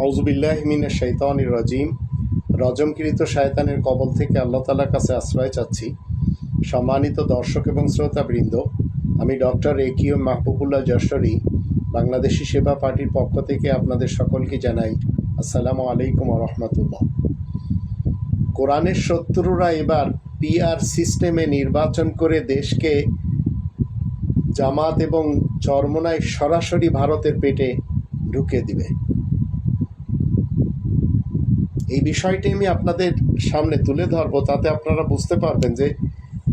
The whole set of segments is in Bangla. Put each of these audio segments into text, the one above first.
আউজুবিল্লাহ মিনা শৈতানির রাজিম। রজমকৃত শায়তানের কবল থেকে আল্লাহ তালার কাছে আশ্রয় চাচ্ছি। সম্মানিত দর্শক এবং শ্রোতাবৃন্দ, আমি ডক্টর একিউ মাহবুবুল্লাহ যশোরী, বাংলাদেশি সেবা পার্টির পক্ষ থেকে আপনাদের সকলকে জানাই আসসালামু আলাইকুম রহমতুল্লাহ। কোরআনের শত্রুরা এবার পিআর সিস্টেমে নির্বাচন করে দেশকে জামাত এবং চরমনায় সরাসরি ভারতের পেটে ঢুকে দিবে। এই বিষয়টি আমি আপনাদের সামনে তুলে ধরবো, তাতে আপনারা বুঝতে পারবেন যে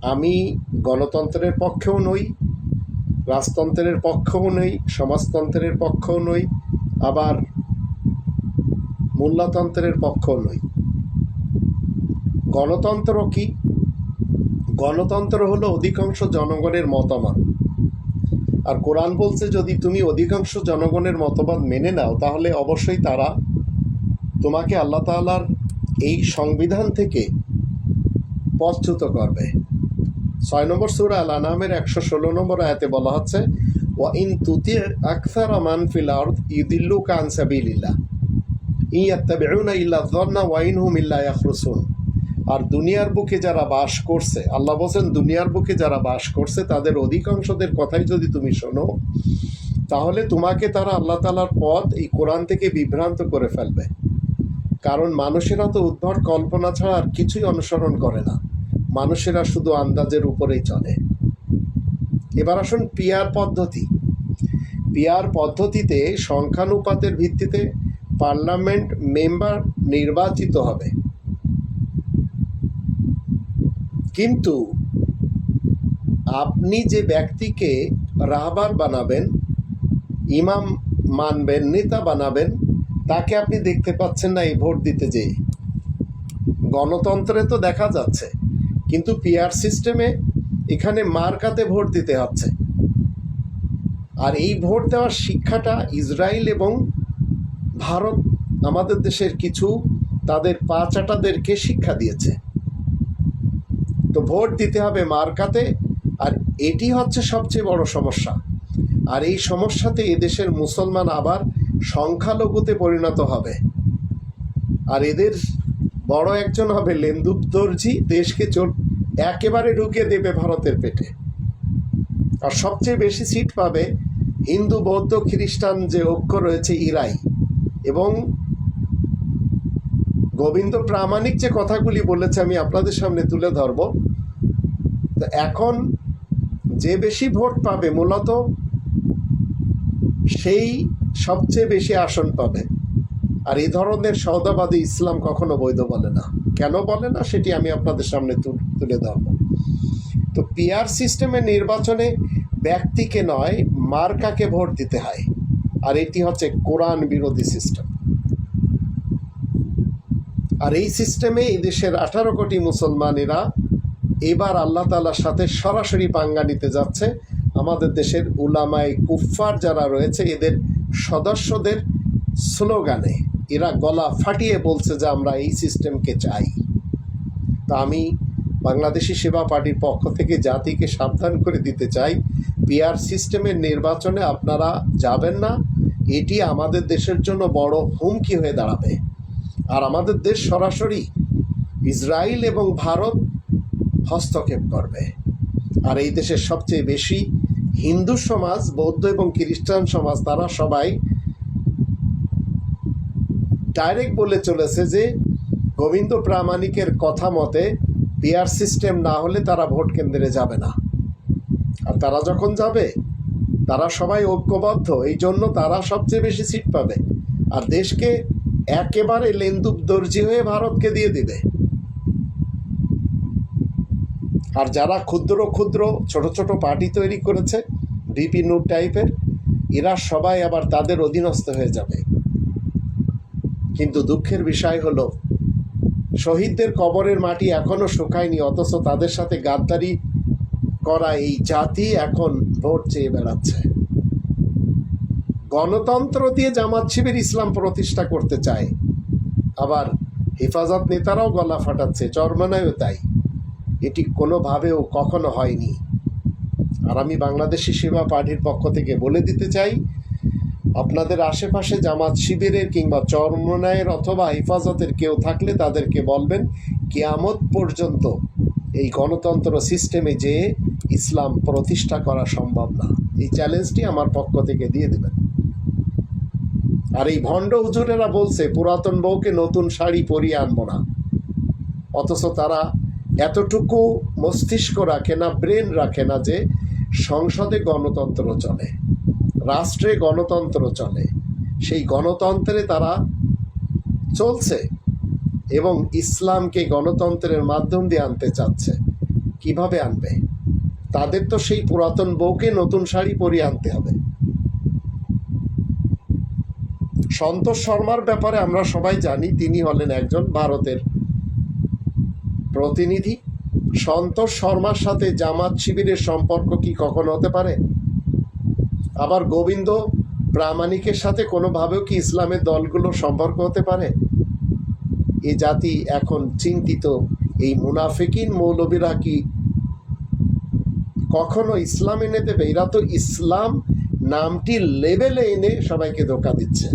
আমি গণতন্ত্রের পক্ষেও নই, রাজতন্ত্রের পক্ষেও নই, সমাজতন্ত্রের পক্ষেও নই, আবার মূল্যতন্ত্রের পক্ষেও নই। গণতন্ত্র কি? গণতন্ত্র হলো অধিকাংশ জনগণের মতামত। আর কোরআন বলছে, যদি তুমি অধিকাংশ জনগণের মতবাদ মেনে নাও, তাহলে অবশ্যই তারা তোমাকে আল্লাহ তাআলার এই সংবিধান থেকে পথচ্যুত করবে। ছয় নম্বর সুরা আল আনামের একশো ষোলো নম্বর আয়াতে বলা হচ্ছে ওয়া ইন তুতি আকসার আমান ফিল আর্দ ইউদিল্লু কান সাবিলিল্লাহ। ইয়াত্তাবিউনা ইল্লা যন্না ওয়া ইনহুম ইল্লা ইয়াখরুসুন। আর দুনিয়ার বুকে যারা বাস করছে, আল্লাহ বলছেন, দুনিয়ার বুকে যারা বাস করছে, তাদের অধিকাংশদের কথাই যদি তুমি শোনো, তাহলে তোমাকে তারা আল্লাহ তালার পথ এই কোরআন থেকে বিভ্রান্ত করে ফেলবে। কারণ মানুষেরা তো উদ্ভট কল্পনা ছাড়া আর কিছুই অনুসরণ করে না। মানুষেরা শুধু আন্দাজের উপরেই চলে। এবার আসুন পিয়ার পদ্ধতি। পিয়ার পদ্ধতিতে সংখ্যানুপাতের ভিত্তিতে পার্লামেন্ট মেম্বার নির্বাচিত হবে। কিন্তু আপনি যে ব্যক্তিকে রাহবার বানাবেন, ইমাম মানবেন, নেতা বানাবেন তাকে আপনি দেখতে পাচ্ছেন না, এই ভোট দিতে যেয়ে। গণতন্ত্রে তো দেখা যাচ্ছে, কিন্তু পিআর সিস্টেমে এখানে মার্কাতে ভোট দিতে হচ্ছে। আর এই ভোট দেওয়ার শিক্ষাটা ইসরায়েল এবং ভারত, আমাদের দেশের কিছু, তাদের পা চাটাদেরকে শিক্ষা দিয়েছে। তো ভোট দিতে হবে মার্কাতে, আর এটি হচ্ছে সবচেয়ে বড় সমস্যা। আর এই সমস্যাতে এদেশের মুসলমান আবার সংখ্যালঘুতে পরিণত হবে। আর এদের বড় একজন হবে লেন্দুপ দর্জি, দেশকে চোট একেবারে ঢুকিয়ে দেবে ভারতের পেটে। আর সবচেয়ে বেশি সিট পাবে হিন্দু, বৌদ্ধ, খ্রিস্টান যে ঐক্য রয়েছে ইরাই। এবং গোবিন্দ প্রামাণিক যে কথাগুলি বলেছে আমি আপনাদের সামনে তুলে ধরব। তো এখন যে বেশি ভোট পাবে মূলত সেই সবচেয়ে বেশি আসন পাবে। আর এই ধরনের সৌদাবাদী ইসলাম কখনো বৈধ বলে না। কেন বলে না, সেটি আমি আপনাদের সামনে তুলে ধরব। তো পিআর সিস্টেমের নির্বাচনে ব্যক্তিকে নয়, মার্কাকে ভোট দিতে হয়। আর এটি হচ্ছে কোরআন বিরোধী সিস্টেম আর এই সিস্টেমে এই দেশের আঠারো কোটি মুসলমানেরা এবার আল্লাহ তালার সাথে সরাসরি পাঙ্গা নিতে যাচ্ছে। আমাদের দেশের উলামাই কুফফার যারা রয়েছে, এদের সদস্যদের স্লোগানে এরা গলা ফাটিয়ে বলছে যে আমরা এই সিস্টেমকে চাই। তা আমি বাংলাদেশি সেবা পার্টির পক্ষ থেকে জাতিকে সাবধান করে দিতে চাই। পিআর সিস্টেমের নির্বাচনে আপনারা যাবেন না। এটি আমাদের দেশের জন্য বড় হুমকি হয়ে দাঁড়াবে। আর আমাদের দেশ সরাসরি ইসরায়েল এবং ভারত হস্তক্ষেপ করবে। আর এই দেশের সবচেয়ে বেশি হিন্দু সমাজ, বৌদ্ধ এবং খ্রিস্টান সমাজ, তারা সবাই ডাইরেক্ট বলে চলেছে যে গোবিন্দ প্রামাণিকের কথা মতে পিআর সিস্টেম না হলে তারা ভোট কেন্দ্রে যাবে না। আর তারা যখন যাবে, তারা সবাই ঐক্যবদ্ধ, এই জন্য তারা সবচেয়ে বেশি সিট পাবে। আর দেশকে একেবারে লেন্দুক দর্জি হয়ে ভারতকে দিয়ে দিবে। আর যারা ক্ষুদ্র ক্ষুদ্র ছোট ছোট পার্টি তৈরি করেছে বিপি নূর টাইপের এরা সবাই আবার তাদের অধীনস্থ হয়ে যাবে। কিন্তু দুঃখের বিষয় হলো, শহীদদের কবরের মাটি এখনও শুকায়নি, অথচ তাদের সাথে গাদ্দারি করা এই জাতি এখন ভোট চেয়ে বেড়াচ্ছে। গণতন্ত্র দিয়ে জামাত শিবির ইসলাম প্রতিষ্ঠা করতে চায়, আবার হেফাজত নেতারাও গলা ফাটাচ্ছে, চরমানায়ও তাই। এটি কোনোভাবেও কখনো হয়নি। আর আমি বাংলাদেশি সেবা পার্টির পক্ষ থেকে বলে দিতে চাই, আপনাদের আশেপাশে জামাত শিবিরের কিংবা চরমনায়ের অথবা হেফাজতের কেউ থাকলে তাদেরকে বলবেন, কেয়ামত পর্যন্ত এই গণতন্ত্র সিস্টেমে যে ইসলাম প্রতিষ্ঠা করা সম্ভব না। এই চ্যালেঞ্জটি আমার পক্ষ থেকে দিয়ে দেবেন। আর এই ভণ্ড হুজুরেরা বলছে, পুরাতন বউকে নতুন শাড়ি পরিয়ে আনব না। অথচ তারা এতটুকু মস্তিষ্ক রাখে না, ব্রেন রাখে না যে সংসদে গণতন্ত্র চলে, রাষ্ট্রে গণতন্ত্র চলে। সেই গণতন্ত্রে তারা চলছে এবং ইসলামকে গণতন্ত্রের মাধ্যম দিয়ে আনতে চাচ্ছে। কীভাবে আনবে? তাদের তো সেই পুরাতন বউকে নতুন শাড়ি পরিয়ে আনতে হবে। সন্তোষ শর্মার ব্যাপারে আমরা সবাই জানি, তিনি হলেন একজন ভারতের প্রতিনিধি। সন্তোষ শর্মার সাথে জামাত শিবিরের সম্পর্ক কি কখনো হতে পারে? আবার গোবিন্দ প্রামাণিকের সাথে কোনোভাবেও কি ইসলামের দলগুলোর সম্পর্ক হতে পারে? এ জাতি এখন চিন্তিত। এই মুনাফিকিন মৌলবীরা কি কখনো ইসলাম এনে দেবে? এরা তো ইসলাম নামটি লেভেলে এনে সবাইকে ধোকা দিচ্ছে।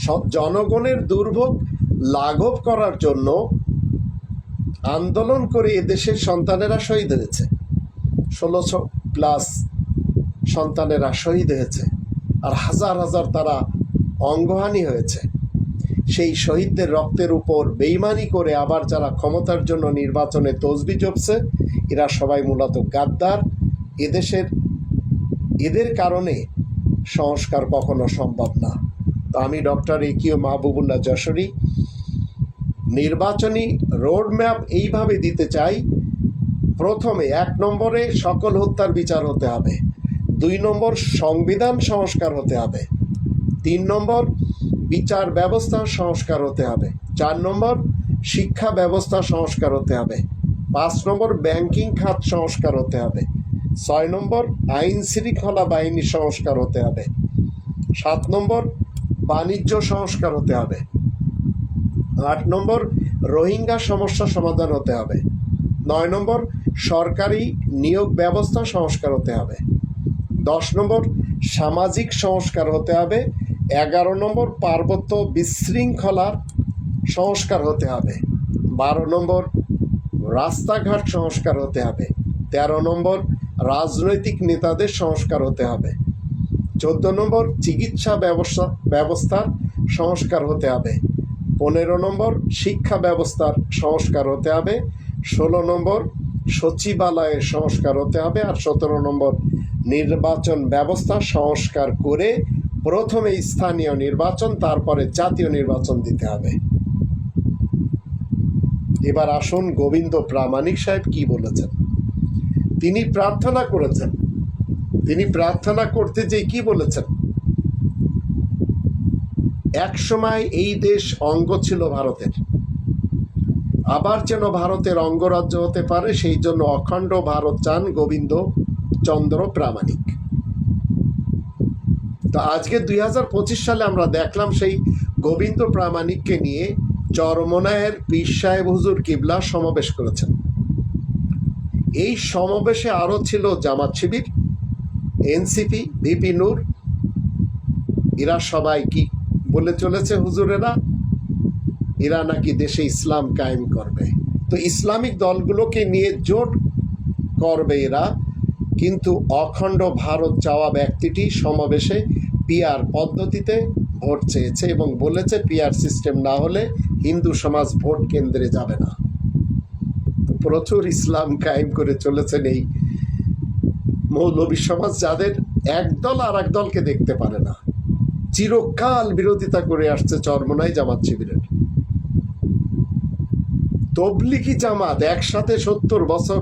সব জনগণের দুর্ভোগ লাঘব করার জন্য আন্দোলন করে এদেশের সন্তানেরা শহীদ হয়েছে। ষোলোশো প্লাস সন্তানেরা শহীদ হয়েছে আর হাজার হাজার তারা অঙ্গহানি হয়েছে। সেই শহীদদের রক্তের উপর বেইমানি করে আবার যারা ক্ষমতার জন্য নির্বাচনে তসবি জপছে, এরা সবাই মূলত গাদ্দার। এদেশের এদের কারণে সংস্কার কখনো সম্ভব না। তো আমি ডক্টর একিও মাহবুবুল্লাহ যশোরী নির্বাচনী রোডম্যাপ এইভাবে দিতে চাই, প্রথমে এক নম্বরে সকল হত্যার বিচার হতে হবে, দুই নম্বর সংবিধান সংস্কার হতে হবে, তিন নম্বর বিচার ব্যবস্থা সংস্কার হতে হবে, চার নম্বর শিক্ষা ব্যবস্থা সংস্কার হতে হবে, পাঁচ নম্বর ব্যাংকিং খাত সংস্কার হতে হবে, ছয় নম্বর আইন শৃঙ্খলা বাহিনী সংস্কার হতে হবে, সাত নম্বর বাণিজ্য সংস্কার হতে হবে। আট নম্বর, রোহিঙ্গা সমস্যা সমাধান হতে হবে। নয় নম্বর, সরকারি নিয়োগ ব্যবস্থা সংস্কার হতে হবে। দশ নম্বর, সামাজিক সংস্কার হতে হবে। এগারো নম্বর, পার্বত্য বিশৃঙ্খলার সংস্কার হতে হবে। বারো নম্বর, রাস্তাঘাট সংস্কার হতে হবে। তেরো নম্বর, রাজনৈতিক নেতাদের সংস্কার হতে হবে। চোদ্দ নম্বর, চিকিৎসা ব্যবস্থা ব্যবস্থার সংস্কার হতে হবে। পনেরো নম্বর, শিক্ষা ব্যবস্থার সংস্কার হতে হবে। ষোলো নম্বর, সচিবালয়ের সংস্কার হতে হবে। আর সতেরো নম্বর, নির্বাচন ব্যবস্থা সংস্কার করে প্রথমে স্থানীয় নির্বাচন, তারপরে জাতীয় নির্বাচন দিতে হবে। এবার আসুন গোবিন্দ প্রামাণিক সাহেব কি বলেছেন? তিনি প্রার্থনা করেছেন। তিনি প্রার্থনা করতে যে কি বলেছেন? এক সময় এই দেশ অঙ্গ ছিল ভারতের। আবার যেন ভারতের অঙ্গরাজ্য হতে পারে, সেই জন্য অখণ্ড ভারত চান গোবিন্দ চন্দ্র প্রামাণিক। তো আজকে দু হাজার পঁচিশ সালে আমরা দেখলাম সেই গোবিন্দ প্রামাণিককে নিয়ে চরমনায়ের পীর সাহেব হুজুর কিবলা সমাবেশ করেছেন। এই সমাবেশে আরও ছিল জামাত শিবির, এনসিপি ভিপি নূর, এরা সবাই কি বলে চলেছে হুজুরেরা, এরা নাকি দেশে ইসলাম কায়েম করবে। তো ইসলামিক দলগুলোকে নিয়ে জোট করবে এরা, কিন্তু অখণ্ড ভারত চাওয়া ব্যক্তিটি সমাবেশে পিয়ার পদ্ধতিতে ভোট চেয়েছে এবং বলেছে পিয়ার সিস্টেম না হলে হিন্দু সমাজ ভোট কেন্দ্রে যাবে না। প্রচুর ইসলাম কায়েম করে চলেছেন এই মৌলবী সমাজ, যাদের একদল আর এক দলকে দেখতে পারে না। চিরকাল বিরোধিতা করে আসছে চরমনাই জামাত শিবিরের। তবলিকি জামাত একসাথে সত্তর বছর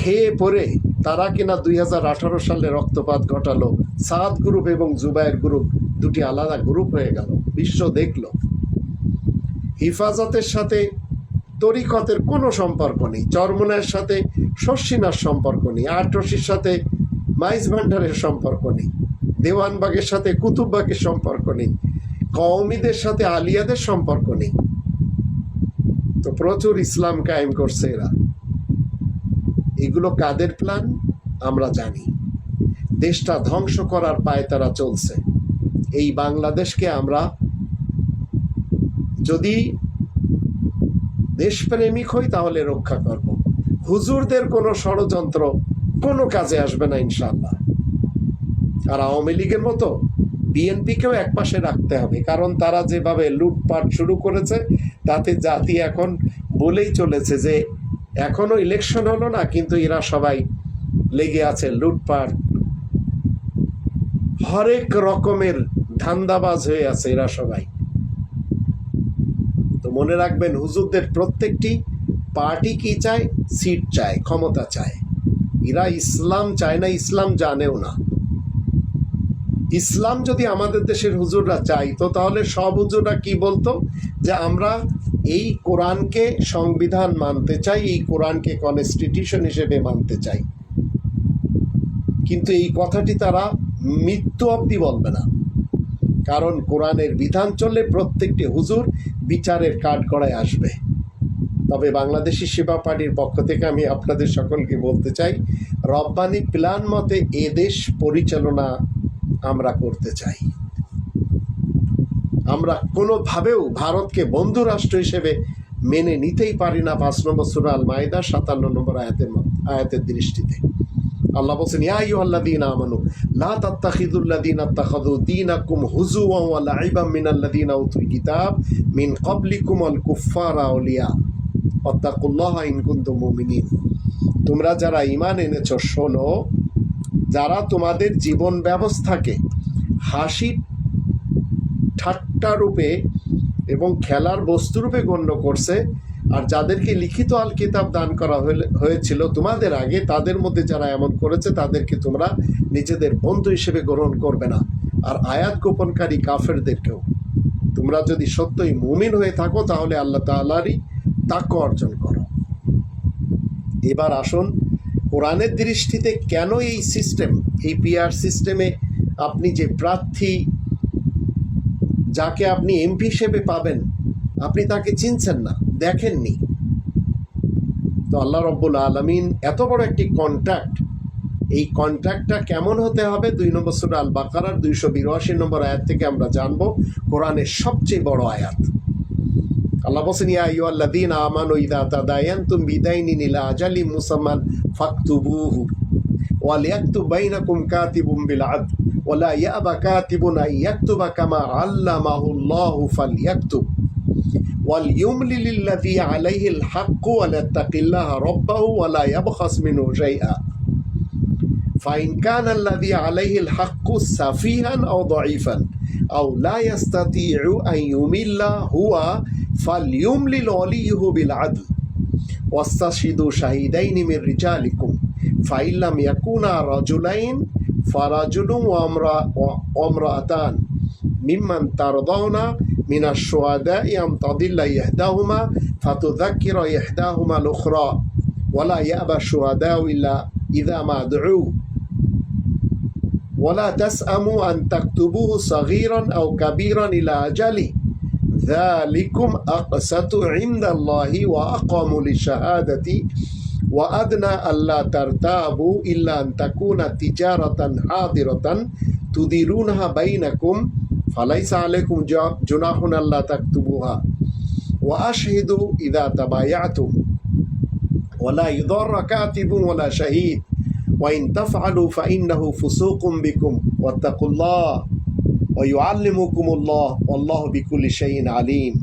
খেয়ে পরে তারা কিনা দুই হাজার আঠারো সালে রক্তপাত ঘটালো, সাদ গ্রুপ এবং জুবায়ের গ্রুপ দুটি আলাদা গ্রুপ হয়ে গেল, বিশ্ব দেখল। হিফাজতের সাথে তরিকতের কোনো সম্পর্ক নেই চরমনের সাথে শর্ষিনার সম্পর্ক নেই, আটরশির সাথে মাইজ ভান্ডারের সম্পর্ক নেই। দেওয়ানবাগের সাথে কুতুববাগের সম্পর্ক নেই। কওমিদের সাথে, আলিয়াদের সম্পর্ক নেই। তো প্রচুর ইসলাম কায়েম করছে এরা। এগুলো কাদের প্ল্যান আমরা জানি। দেশটা ধ্বংস করার পায়ে তারা চলছে। এই বাংলাদেশকে আমরা যদি দেশপ্রেমিক হই, তাহলে রক্ষা করব। হুজুরদের কোনো ষড়যন্ত্র কোনো কাজে আসবে না ইনশাল্লাহ আর আওয়ামী লীগের মতো বিএনপিকেও একপাশে রাখতে হবে, কারণ তারা যেভাবে লুটপাট শুরু করেছে, তাতে জাতি এখন বলেই চলেছে যে এখনও ইলেকশন হলো না, কিন্তু এরা সবাই লেগে আছে লুটপাট। হরেক রকমের ধান্দাবাজ হয়ে আছে এরা সবাই। তো মনে রাখবেন, হুজুরদের প্রত্যেকটি পার্টি কি চায়? সিট চায়, ক্ষমতা চায়। এরা ইসলাম চায় না, ইসলাম জানেও না। ইসলাম যদি আমাদের দেশের হুজুররা চাইতো তাহলে সব হুজুররা কি বলতো? যে আমরা এই কোরআনকে সংবিধান মানতে চাই, এই কোরআনকে কনস্টিটিউশন হিসেবে মানতে চাই। কিন্তু এই কথাটি তারা মৃত্যু অবধি বলবে না। কারণ কোরআনের বিধান চললে প্রত্যেকটি হুজুর বিচারের কাঠ করায় আসবে। তবে বাংলাদেশি সেবা পার্টির পক্ষ থেকে আমি আপনাদের সকলকে বলতে চাই, রব্বানি প্ল্যান মতে এদেশ পরিচালনা আমরা করতে চাই। আমরা কোনোভাবেও ভারতকে বন্ধু রাষ্ট্র হিসেবে মেনে নিতেই পারি না পাঁচ নম্বর সুরা মাইদা সাতান্ন নম্বর আয়াতের আয়াতের দৃষ্টিতে। আল্লাহ বলছেন, ইয়া আইয়ুহাল্লাযীনা আমানু, লা তাত্তাখিযুল্লাযীনা ইত্তাখাযু দীনাকুম হুজুওয়ান ওয়া লাইবাম মিনাল্লাযীনা উতুল কিতাব মিন ক্বাবলিকুম আল কুফফারা আউলিয়া, ওয়াত্তাকুল্লাহা ইন মুমিনিন। তোমরা যারা ইমান এনেছো, শোনো যারা তোমাদের জীবন ব্যবস্থাকে হাসি ঠাট্টা রূপে এবং খেলার বস্তুরূপে গণ্য করছে আর যাদেরকে লিখিত আল কিতাব দান করা হয়েছিল তোমাদের আগে, তাদের মধ্যে যারা এমন করেছে, তাদেরকে তোমরা নিজেদের বন্ধু হিসেবে গ্রহণ করবে না। আর আয়াত গোপনকারী কাফেরদেরকেও। তোমরা যদি সত্যই মুমিন হয়ে থাকো, তাহলে আল্লাহ তাআলারই তাক্য অর্জন করো। এবার আসুন কোরআনের দৃষ্টিতে কেন এই সিস্টেম, এই পিআর সিস্টেমে আপনি যে প্রার্থী, যাকে আপনি এমপি হিসেবে পাবেন, আপনি তাকে চিনছেন না, দেখেননি। তো আল্লাহ রব্বুল আলমিন এত বড় একটি কন্ট্রাক্ট এই কন্ট্রাক্টটা কেমন হতে হবে? দুই নম্বর সুরা আল বাকারার দুইশো বিরাশি নম্বর আয়াত থেকে আমরা জানব কোরআনের সবচেয়ে বড় আয়াত। الله بصن يا أيها الذين آمنوا إذا تداينتم بدين إلى أجل مسمى فاكتبوه وليكتب بينكم كاتب بالعدل ولا يأبى كاتب أن يكتب كما علمه الله فليكتب وليملل الذي عليه الحق وليتق الله ربه ولا يبخس منه شيئا فإن كان الذي عليه الحق سفيها أو ضعيفا أو لا يستطيع أن يمل هو فليملل وليه بالعدل. واستشهدوا شهيدين من رجالكم. فإن لم يكونا رجلين فرجل وامرأ- وامرأتان. ممن ترضون من الشهداء أن تضل إحداهما فتذكر إحداهما الأخرى. ولا يأبى الشهداء إلا إذا ما دعوا ولا تسأموا أن تكتبوه صغيرا أو كبيرا إلى أجله ذلكم أقسط عند الله وأقوم للشهادة وأدنى ألا ترتابوا إلا أن تكون تجارة حاضرة تديرونها بينكم. فليس عليكم جناح ألا تكتبوها. وأشهدوا إذا تبايعتم. ولا يضر كاتب ولا شهيد. ওয়াইন তাফআলু ফাইন্নাহু ফুসুকুম বিকুম ওয়াত্তাকুল্লাহ ওয়া ইউআল্লিমুকুমুল্লাহ আল্লাহ বিকুল্লি শাইইন আলিম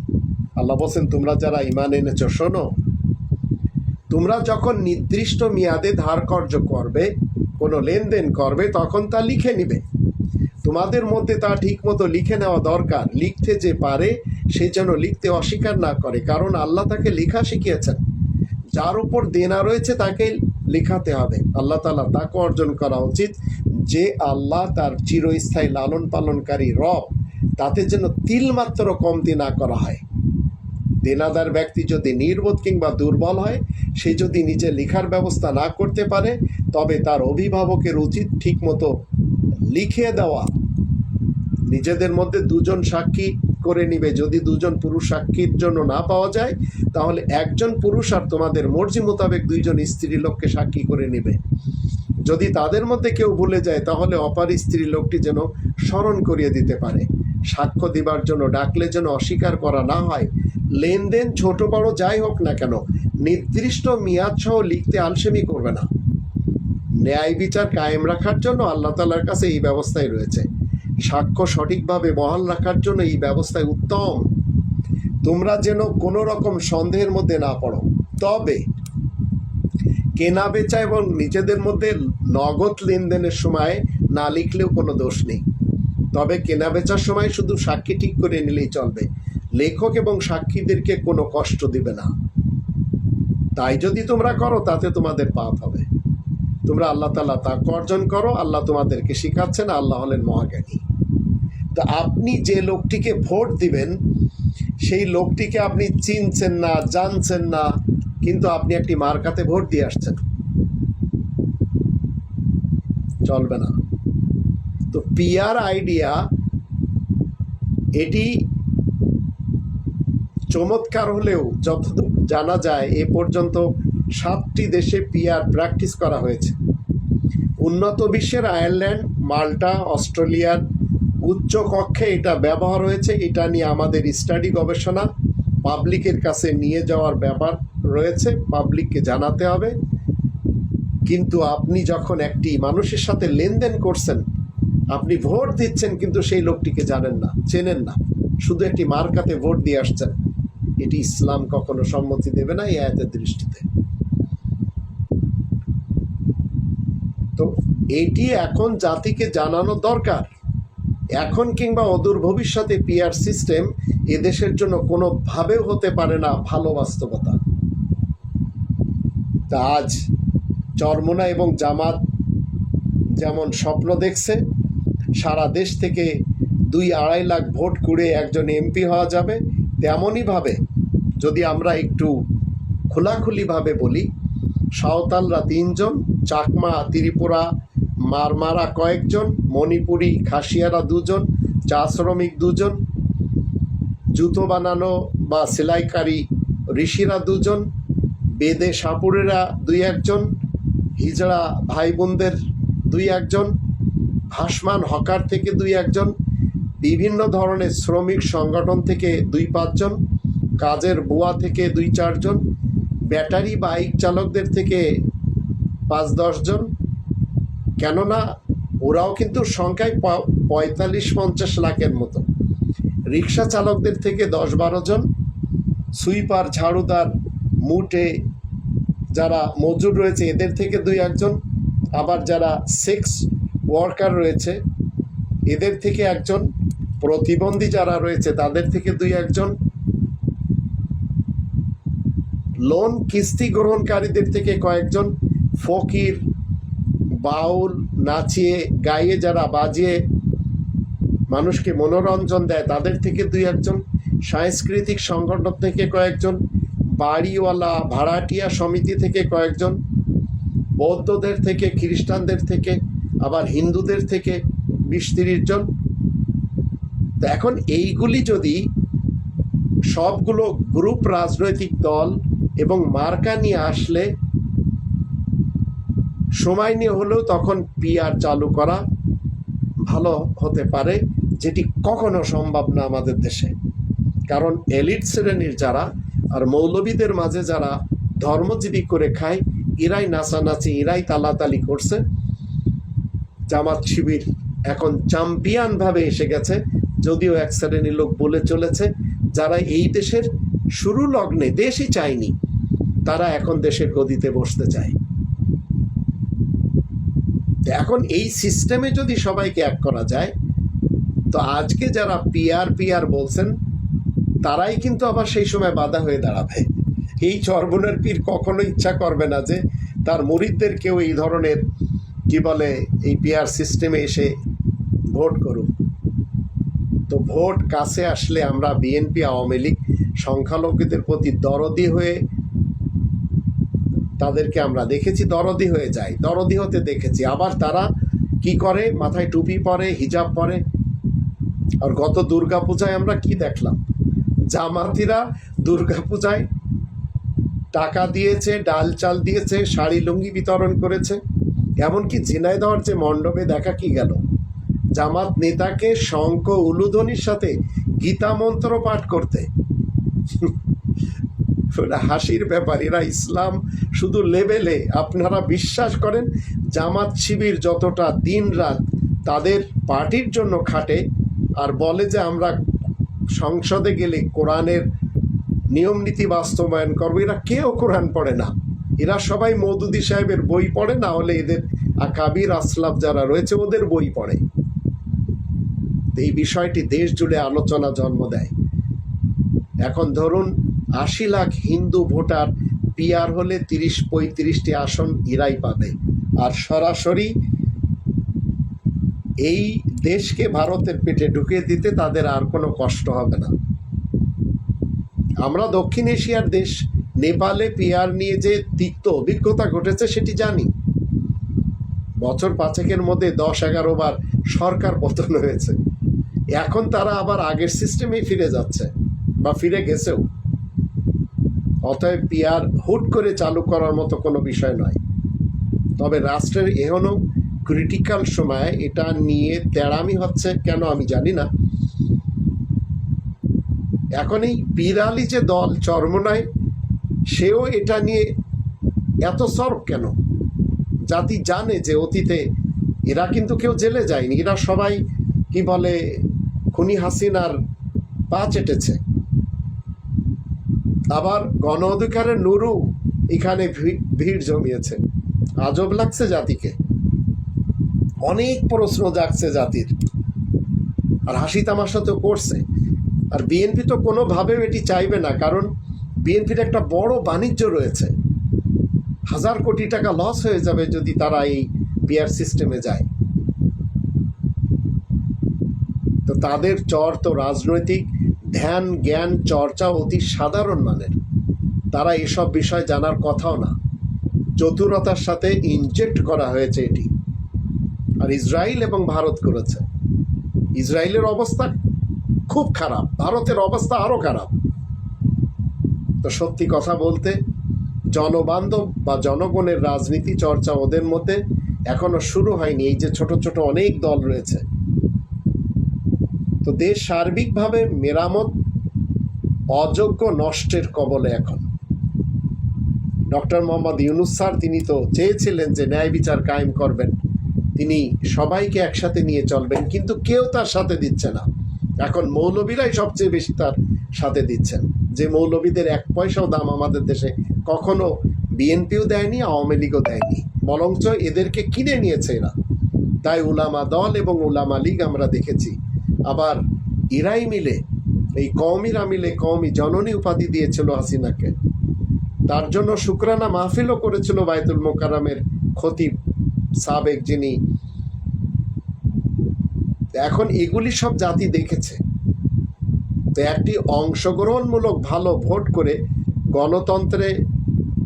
আল্লাহ বলছেন, তোমরা যারা ইমান এনেছ, শোনো, তোমরা যখন নির্দিষ্ট মেয়াদে ধারকর্য করবে, কোনো লেনদেন করবে, তখন তা লিখে নিবে। তোমাদের মধ্যে তা ঠিকমতো লিখে নেওয়া দরকার। লিখতে যে পারে, সে যেন লিখতে অস্বীকার না করে, কারণ আল্লাহ তাকে লেখা শিখিয়েছেন। যার উপর দেনা রয়েছে, তাকে লেখাতে হবে। আল্লাহ তালা তাকে অর্জন করা উচিত যে আল্লাহ তার চিরস্থায়ী লালন পালনকারী রব, তাতে যেন তিলমাত্র কমতি না করা হয়। দেনাদার ব্যক্তি যদি নির্বোধ কিংবা দুর্বল হয়, সে যদি নিজে লেখার ব্যবস্থা না করতে পারে, তবে তার অভিভাবকের উচিত ঠিকমতো লিখে দেওয়া। নিজেদের মধ্যে দুজন সাক্ষী করে নিবে। যদি দুজন পুরুষ সাক্ষীর জন্য না পাওয়া যায়, তাহলে একজন পুরুষ আর তোমাদের মর্জি মোতাবেক দুইজন স্ত্রী লোককে সাক্ষী করে নিবে। যদি তাদের মধ্যে কেউ ভুলে যায়, তাহলে অপার স্ত্রী লোকটি যেন স্মরণ করিয়ে দিতে পারে। সাক্ষ্য দিবার জন্য ডাকলে যেন অস্বীকার করা না হয়। লেনদেন ছোট বড় যাই হোক না কেন, নির্দিষ্ট মেয়াদ সহ লিখতে আলসেমি করবে না। ন্যায় বিচার কায়েম রাখার জন্য আল্লাহ তালার কাছে এই ব্যবস্থাই রয়েছে। সাক্ষ্য সঠিকভাবে বহাল রাখার জন্য এই ব্যবস্থায় উত্তম। তোমরা যেন কোনো রকম সন্দেহের মধ্যে না পড়ো। তবে কেনা বেচা এবং নিজেদের মধ্যে নগদ লেনদেনের সময় না লিখলেও কোনো দোষ নেই। তবে কেনা বেচার সময় শুধু সাক্ষী ঠিক করে নিলেই চলবে। লেখক এবং সাক্ষীদেরকে কোনো কষ্ট দিবে না। তাই যদি তোমরা করো, তাতে তোমাদের পাপ হবে। তোমরা আল্লাহ তালা তা অর্জন করো, আল্লাহ তোমাদেরকে শিখাচ্ছেন আল্লাহ হলেন মহাজ্ঞানী। তো আপনি যে লোকটিকে ভোট দিবেন, সেই লোকটিকে আপনি চিনছেন না, জানছেন না, কিন্তু আপনি একটি মার্কাতে ভোট দিয়ে আসছেন। চলবে না। তো পিয়ার আইডিয়া, এটি চমৎকার হলেও যতদূর জানা যায়, এ পর্যন্ত সাতটি দেশে পিআর প্র্যাকটিস করা হয়েছে। উন্নত বিশ্বের আয়ারল্যান্ড, মাল্টা অস্ট্রেলিয়ার উচ্চ কক্ষে এটা ব্যবহার হয়েছে। এটা নিয়ে আমাদের স্টাডি গবেষণা, পাবলিকের কাছে নিয়ে যাওয়ার ব্যাপার রয়েছে, পাবলিককে জানাতে হবে। কিন্তু আপনি যখন একটি মানুষের সাথে লেনদেন করছেন, আপনি ভোট দিচ্ছেন, কিন্তু সেই লোকটিকে জানেন না, চেনেন না। শুধু একটি মার্কাতে ভোট দিয়ে আসছেন। এটি ইসলাম কখনো সম্মতি দেবে না, এই আয়াতের দৃষ্টিতে। এটি এখন জাতিকে জানানো দরকার। এখন কিংবা অদূর ভবিষ্যতে পিআর সিস্টেম এদেশের জন্য কোনোভাবেও হতে পারে না ভালো বাস্তবতা। তা আজ চরমোনা এবং জামাত যেমন স্বপ্ন দেখছে, সারা দেশ থেকে দুই আড়াই লাখ ভোট কুড়ে একজন এমপি হওয়া যাবে, তেমনইভাবে যদি আমরা একটু খোলাখুলিভাবে বলি, সাঁওতালরা তিনজন, চাকমা, ত্রিপুরা মারমারা কয়েকজন, মণিপুরি খাসিয়ারা দুজন, চা শ্রমিক দুজন, জুতো বানানো বা সেলাইকারী ঋষিরা দুজন, বেদে সাপুরেরা দুই একজন, হিজড়া ভাই বোনদের দুই একজন, ভাসমান হকার থেকে দুই একজন, বিভিন্ন ধরনের শ্রমিক সংগঠন থেকে দুই পাঁচজন, কাজের বুয়া থেকে দুই চারজন, ব্যাটারি বাইক চালকদের থেকে পাঁচ দশজন কেননা ওরাও কিন্তু সংখ্যায় পঁয়তাল্লিশ পঞ্চাশ লাখের মতো। রিক্সা চালকদের থেকে দশ বারো জন, সুইপার, ঝাড়ুদার, মুটে যারা মজুর রয়েছে এদের থেকে দুই একজন, আবার যারা সেক্স ওয়ার্কার রয়েছে এদের থেকে একজন, প্রতিবন্ধী যারা রয়েছে তাদের থেকে দুই একজন। লোন, কিস্তি গ্রহণকারীদের থেকে কয়েকজন, ফকির বাউল নাচিয়ে, গাইয়ে যারা বাজিয়ে মানুষকে মনোরঞ্জন দেয়, তাদের থেকে দুই একজন। সাংস্কৃতিক সংগঠন থেকে কয়েকজন। বাড়িওয়ালা, ভাড়াটিয়া সমিতি থেকে কয়েকজন। বৌদ্ধদের থেকে, খ্রিস্টানদের থেকে, আবার হিন্দুদের থেকে বিশ তিরিশ জন। তো এখন এইগুলি যদি সবগুলো গ্রুপ রাজনৈতিক দল এবং মার্কা নিয়ে আসলে সময় নিয়ে হলেও তখন পিআর চালু করা ভালো হতে পারে, যেটি কখনো সম্ভব না আমাদের দেশে। কারণ এলিট শ্রেণির যারা আর মৌলবীদের মাঝে যারা ধর্মজীবী করে খায়, এরাই নাচানাচি, এরাই তালাতালি করছে। জামাত শিবির এখন চ্যাম্পিয়ন ভাবে এসে গেছে, যদিও এক শ্রেণির লোক বলে চলেছে, যারা এই দেশের শুরু লগ্নে দেশই চায়নি, তারা এখন দেশের গদিতে বসতে চায়। এখন এই সিস্টেমে যদি সবাইকে এক করা যায়, তো আজকে যারা পিআর পিআর বলছেন, তারাই কিন্তু আবার সেই সময় বাধা হয়ে দাঁড়াবে। এই চর্বনের পীর কখনো ইচ্ছা করবে না যে তার মুরিদদের কেউ এই ধরনের, কি বলে, এই পিআর সিস্টেমে এসে ভোট করুক। তো ভোট কাছে আসলে আমরা বিএনপি আওয়ামী লীগ সংখ্যালঘুদের প্রতি দরদি হয়ে তাদেরকে আমরা দেখেছি, দরদি হয়ে যায়। দরদি হতে দেখেছি। আবার তারা কি করে? মাথায় টুপি পরে, হিজাব পরে। আর গত দুর্গা পূজায় আমরা কি দেখলাম? জামাতিরা দুর্গা পূজায় টাকা দিয়েছে, ডাল চাল দিয়েছে, শাড়ি, লুঙ্গি বিতরণ করেছে। এমনকি ঝিনাইদহর যে মণ্ডপে দেখা কি গেল? জামাত নেতাকে শঙ্খ উলুধ্বনির সাথে গীতা মন্ত্র পাঠ করতে। ওটা হাসির ব্যাপার। এরা ইসলাম শুধু লেভেলে আপনারা বিশ্বাস করেন, জামাত শিবির যতটা দিন রাত তাদের পার্টির জন্য খাটে আর বলে যে আমরা সংসদে গেলে কোরআনের নিয়ম নীতি বাস্তবায়ন করব। এরা কেউ কোরআন পড়ে না। এরা সবাই মৌদুদি সাহেবের বই পড়ে, না হলে এদের কাবির আসলাফ যারা রয়েছে ওদের বই পড়ে। এই বিষয়টি দেশ জুড়ে আলোচনা জন্ম দেয়। এখন ধরুন আশি লাখ হিন্দু ভোটার পিআর হলে তিরিশ পঁয়ত্রিশটি আসন ইরাই পাবে। আর সরাসরি এই দেশকে ভারতের পেটে ঢুকিয়ে দিতে তাদের আর কোনো কষ্ট হবে না। আমরা দক্ষিণ এশিয়ার দেশ, নেপালে পিআর নিয়ে যে তিক্ত অভিজ্ঞতা ঘটেছে সেটি জানি। বছর পাঁচেকের মধ্যে দশ এগারো বার সরকার পতন হয়েছে। এখন তারা আবার আগের সিস্টেমেই ফিরে যাচ্ছে, বা ফিরে গেছেও। অতএব পিআর হুট করে চালু করার মতো কোনো বিষয় নয়। তবে রাষ্ট্রের এখনও ক্রিটিক্যাল সময় এটা নিয়ে তেড়ামি হচ্ছে কেন আমি জানি না। এখন এই বিরালি যে দল চরমনায়, সেও এটা নিয়ে এত সরব কেন? জাতি জানে যে অতীতে এরা কিন্তু কেউ জেলে যায়নি। এরা সবাই, কি বলে, খুনি হাসিনার পা চেটেছে। আবার গণ অধিকারের নুরু এখানে ভিড় জমিয়েছে। আজব লাগছে জাতিকে। অনেক প্রশ্ন জাগছে জাতির। আর হাসি তামাশা তো করছে। আর বিএনপি তো কোনোভাবেও এটি চাইবে না, কারণ বিএনপির একটা বড় বাণিজ্য রয়েছে। হাজার কোটি টাকা লস হয়ে যাবে যদি তারা এই পিয়ার সিস্টেমে যায়। তো তাদের চর তো রাজনৈতিক ধ্যান, জ্ঞান, চর্চা অতি সাধারণ মানের। তারা এসব বিষয় জানার কথাও না। চতুরতার সাথে ইনজেক্ট করা হয়েছে এটি। আর ইসরায়েল এবং ভারত করেছে। ইসরায়েলের অবস্থা খুব খারাপ, ভারতের অবস্থা আরও খারাপ। তো সত্যি কথা বলতে, জনবান্ধব বা জনগণের রাজনীতি চর্চা ওদের মধ্যে এখনও শুরু হয়নি। এই যে ছোট ছোট অনেক দল রয়েছে। তো দেশ সার্বিকভাবে মেরামত অযোগ্য নষ্টের কবলে এখন। ডক্টর মোহাম্মদ ইউনুস স্যার, তিনি তো চেয়েছিলেন যে ন্যায় বিচার কায়েম করবেন। তিনি সবাইকে একসাথে নিয়ে চলবেন, কিন্তু কেউ তার সাথে দিচ্ছে না। এখন মৌলবীরাই সবচেয়ে বেশি তার সাথে দিচ্ছেন। যে মৌলবীদের এক পয়সাও দাম আমাদের দেশে কখনো বিএনপিও দেয়নি, আওয়ামী লীগও দেয়নি। বরঞ্চ এদেরকে কিনে নিয়েছে এরা। তাই উলামা দল এবং উলামা লীগ আমরা দেখেছি। আবার ইরাই মিলে, এই কওমিরা মিলে কওমি জননী উপাধি দিয়েছিল হাসিনাকে। তার জন্য শুক্রানা মাহফিলও করেছিল বায়তুল মোকারামের খতিব সাবেক যিনি। এখন এগুলি সব জাতি দেখেছে। তো একটি অংশগ্রহণমূলক ভালো ভোট করে গণতন্ত্রে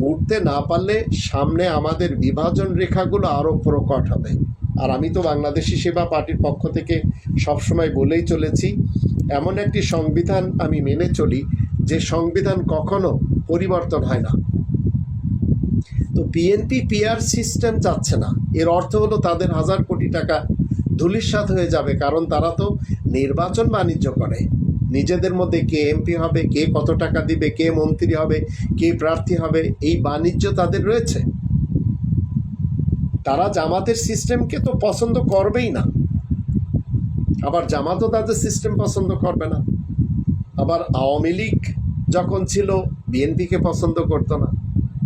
উঠতে না পারলে সামনে আমাদের বিভাজন রেখাগুলো আরও প্রকট হবে। আর আমি তো বাংলাদেশি সেবা পার্টির পক্ষ থেকে সবসময় বলেই চলেছি, এমন একটি সংবিধান আমি মেনে চলি যে সংবিধান কখনো পরিবর্তন হয় না। তো বিএনপি পিআর সিস্টেম চাচ্ছে না। এর অর্থ হলো তাদের হাজার কোটি টাকা ধুলিস্বাদ হয়ে যাবে, কারণ তারা তো নির্বাচন বাণিজ্য করে। নিজেদের মধ্যে কে এমপি হবে, কে কত টাকা দিবে, কে মন্ত্রী হবে, কে প্রার্থী হবে, এই বাণিজ্য তাদের রয়েছে। তারা জামাতের সিস্টেমকে তো পছন্দ করবেই না। আবার জামাতও তাদের সিস্টেম পছন্দ করবে না। আবার আওয়ামী লীগ যখন ছিল, বিএনপিকে পছন্দ করতো না।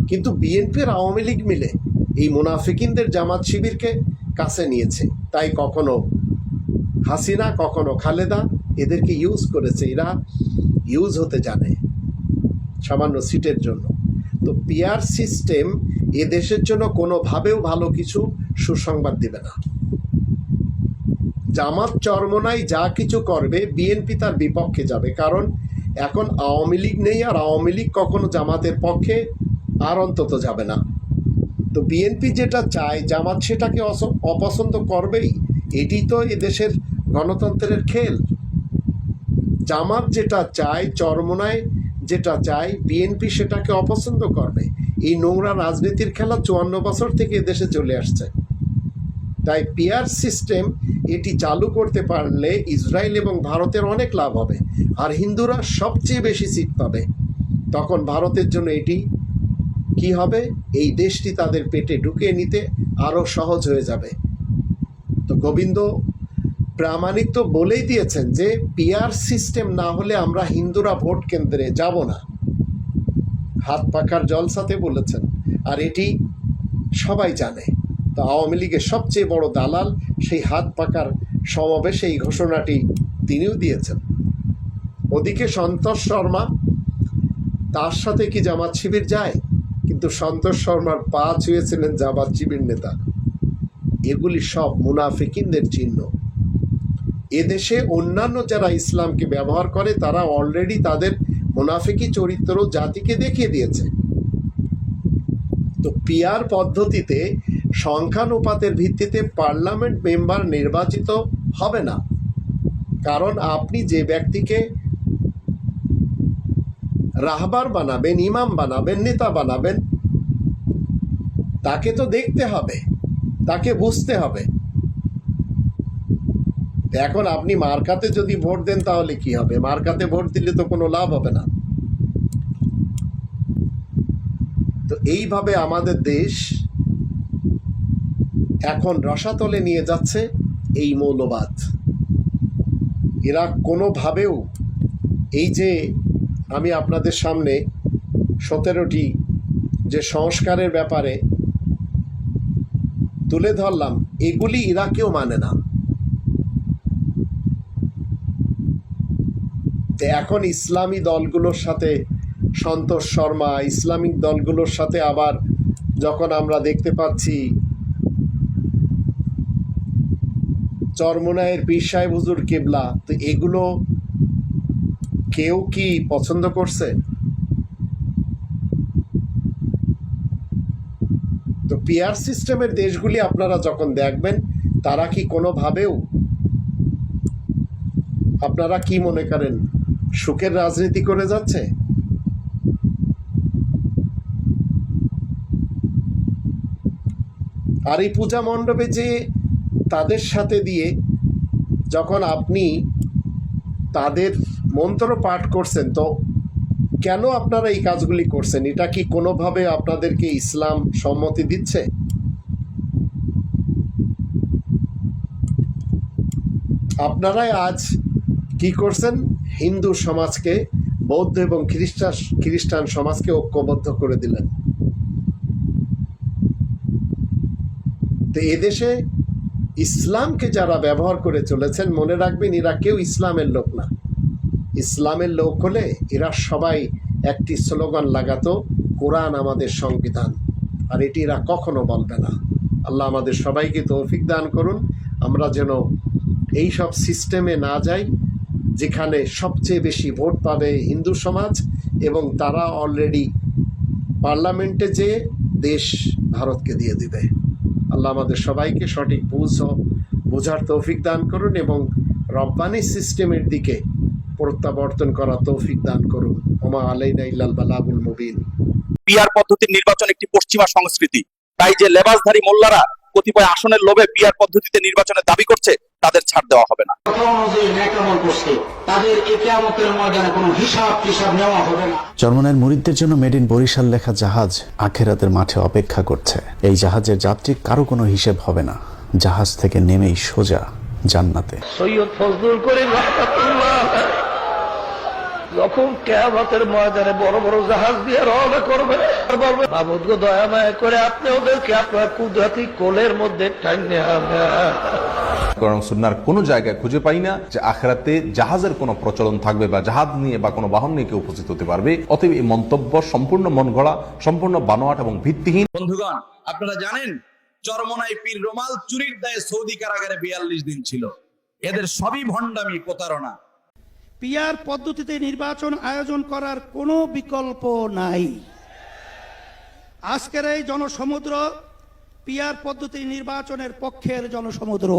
কিন্তু বিএনপির আওয়ামী লীগ মিলে এই মুনাফিকিনদের জামাত শিবিরকে কাছে নিয়েছে। তাই কখনো হাসিনা, কখনো খালেদা এদেরকে ইউজ করেছে। এরা ইউজ হতে জানে সামান্য সিটের জন্য। তো পিয়ার সিস্টেম এ দেশের জন্য কোনোভাবেও ভালো কিছু সুসংবাদ দিবে না। জামাত চরমনাই যা কিছু করবে বিএনপি তার বিপক্ষে যাবে। কারণ এখন আওয়ামী লীগ নেই আর আওয়ামী লীগ কখনো জামাতের পক্ষে আর অন্তত যাবে না। তো বিএনপি যেটা চায়, জামাত সেটাকে অপছন্দ করবেই। এটি তো এদেশের গণতন্ত্রের খেল। জামাত যেটা চায় চরমনায় যেটা চায় বিএনপি সেটাকে অপছন্দ করবে। এই নোংরা রাজনীতির খেলা চুয়ান্ন বছর থেকে এদেশে চলে আসছে। তাই পিয়ার সিস্টেম এটি চালু করতে পারলে ইসরায়েল এবং ভারতের অনেক লাভ হবে, আর হিন্দুরা সবচেয়ে বেশি সিট পাবে। তখন ভারতের জন্য এটি কি হবে? এই দেশটি তাদের পেটে ঢুকিয়ে নিতে আরও সহজ হয়ে যাবে। তো গোবিন্দ প্রামাণিক তো বলেই দিয়েছেন যে পিয়ার সিস্টেম না হলে আমরা হিন্দুরা ভোট কেন্দ্রে যাব না। হাত পাখার জলসাতে বলেছেন, আর এটি সবাই জানে। তো আওয়ামী লীগের সবচেয়ে বড় দালাল সেই হাত পাকার সমাবেশে এই ঘোষণাটি তিনিও দিয়েছেন। ওদিকে সন্তোষ শর্মা, তার সাথে কি জামাত শিবির যায়? কিন্তু সন্তোষ শর্মার পা ছুঁয়েছিলেন জামাত শিবির নেতা। এগুলি সব মুনাফিকিনদের চিহ্ন। এদেশে অন্যান্য যারা ইসলামকে ব্যবহার করে, তারা অলরেডি তাদের মুনাফিকি চরিত্র জাতিকে দেখিয়ে দিয়েছে। তো পিয়ার পদ্ধতিতে সংখ্যানুপাতের ভিত্তিতে পার্লামেন্ট মেম্বার নির্বাচিত হবে না। কারণ আপনি যে ব্যক্তিকে রাহবার বানাবেন, ইমাম বানাবেন, নেতা বানাবেন, তাকে তো দেখতে হবে, তাকে বুঝতে হবে। এখন আপনি মার্কাতে যদি ভোট দেন, তাহলে কি হবে? মার্কাতে ভোট দিলে তো কোনো লাভ হবে না। তো এইভাবে আমাদের দেশ এখন রসাতলে নিয়ে যাচ্ছে এই মৌলবাদ। এরা কোনোভাবেও এই যে আমি আপনাদের সামনে সতেরোটি যে সংস্কারের ব্যাপারে তুলে ধরলাম, এগুলি এরা কেউ মানে না। তো এখন ইসলামী দলগুলোর সাথে সন্তোষ শর্মা ইসলামিক দলগুলোর সাথে আবার যখন আমরা দেখতে পাচ্ছি চরমোনায়ের পীর সাহেব হুজুর কেবলা, তো এগুলো কেউ কি পছন্দ করছে? তো পিয়ার সিস্টেমের দেশগুলি আপনারা যখন দেখবেন, তারা কি কোনোভাবেও আপনারা কি মনে করেন? সুখের রাজনীতি করে যাচ্ছে? আর এই পূজা মণ্ডপে যে তাদের সাথে দিয়ে যখন আপনি তাদের মন্ত্র পাঠ করছেন, তো কেন আপনারা এই কাজগুলি করছেন? এটা কি কোনোভাবে আপনাদেরকে ইসলাম সম্মতি দিচ্ছে? আপনারাই আজ কি করছেন? হিন্দু সমাজকে, বৌদ্ধ এবং খ্রিস্টান খ্রিস্টান সমাজকে ঐক্যবদ্ধ করে দিলেন। তো এদেশে ইসলামকে যারা ব্যবহার করে চলেছেন, মনে রাখবেন এরা কেউ ইসলামের লোক না। ইসলামের লোক হলে এরা সবাই একটি স্লোগান লাগাতো, কোরআন আমাদের সংবিধান। আর এটি এরা কখনো বলবে না। আল্লাহ আমাদের সবাইকে তৌফিক দান করুন। আমরা যেন এই সব সিস্টেমে না যাই যেখানে সবচেয়ে বেশি ভোট পাবে হিন্দু সমাজ এবং তারা অলরেডি পার্লামেন্টে যে দেশ ভারতকে দিয়ে দিবে। আল্লাহ আমাদের সবাইকে সঠিক বুঝ বোঝার তৌফিক দান করুন এবং রব্বানি সিস্টেমের দিকে প্রত্যাবর্তন করা তৌফিক দান করুন। ওমা আলাইনা ইল্লাল বালাগুল মুবিন। পিয়ার পদ্ধতির নির্বাচন একটি পশ্চিমা সংস্কৃতি। তাই যে লেবাসধারী মোল্লারা কতিপয় আসনের লোভে পিয়ার পদ্ধতিতে নির্বাচনের দাবি করছে তাদের ছাড় দেওয়া হবে না। কথা অনুযায়ী ন্যাকামল করছে। তাদের একেয়ামতের ময়দানে কোনো হিসাব টিসাব নেওয়া হবে না। চরমনের মুরিদদের জন্য মেড ইন বরিশাল লেখা জাহাজ আখেরাতের মাঠে অপেক্ষা করছে। এই জাহাজের যাত্রী কারও কোনো হিসেব হবে না। জাহাজ থেকে নেমেই সোজা জান্নাতে। সৈয়দ ফজলুল করিম যখন কেয়ামতের ময়দানে বড় বড় জাহাজ দিয়ে রওনা করবে গো দয়া মায়া করে আপনি ওদেরকে আপনার কুদরতি কোলের মধ্যে কোরআন সুন্নার কোনো জায়গায় খুঁজে পাই না যে আখেরাতে জাহাজের কোনো প্রচলন থাকবে বা জাহাজ নিয়ে বা কোনো বাহন নিয়ে কেউ উপস্থিত হতে পারবে। অতএব এই মন্তব্য সম্পূর্ণ মন গড়া সম্পূর্ণ বানোয়াট এবং ভিত্তিহীন। বন্ধুগণ আপনারা জানেন চরমনাই পীর রোমাল চুরির দায়ে সৌদি কারাগারে বিয়াল্লিশ দিন ছিল। এদের সবই ভণ্ডামি প্রতারণা। পিয়ার পদ্ধতিতে নির্বাচন আয়োজন করার কোনো বিকল্প নাই। আজকের এই জনসমুদ্র পিয়ার পদ্ধতি নির্বাচনের পক্ষের জনসমুদ্র।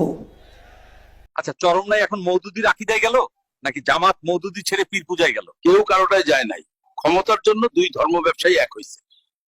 আচ্ছা চরম নাই এখন মৌদুদি রাখিদায় গেল? নাকি জামাত মৌদুদি ছেড়ে পীর পূজায় গেল? কেউ কারোটায় যায় নাই। ক্ষমতার জন্য দুই ধর্ম ব্যবসায়ী এক হয়েছে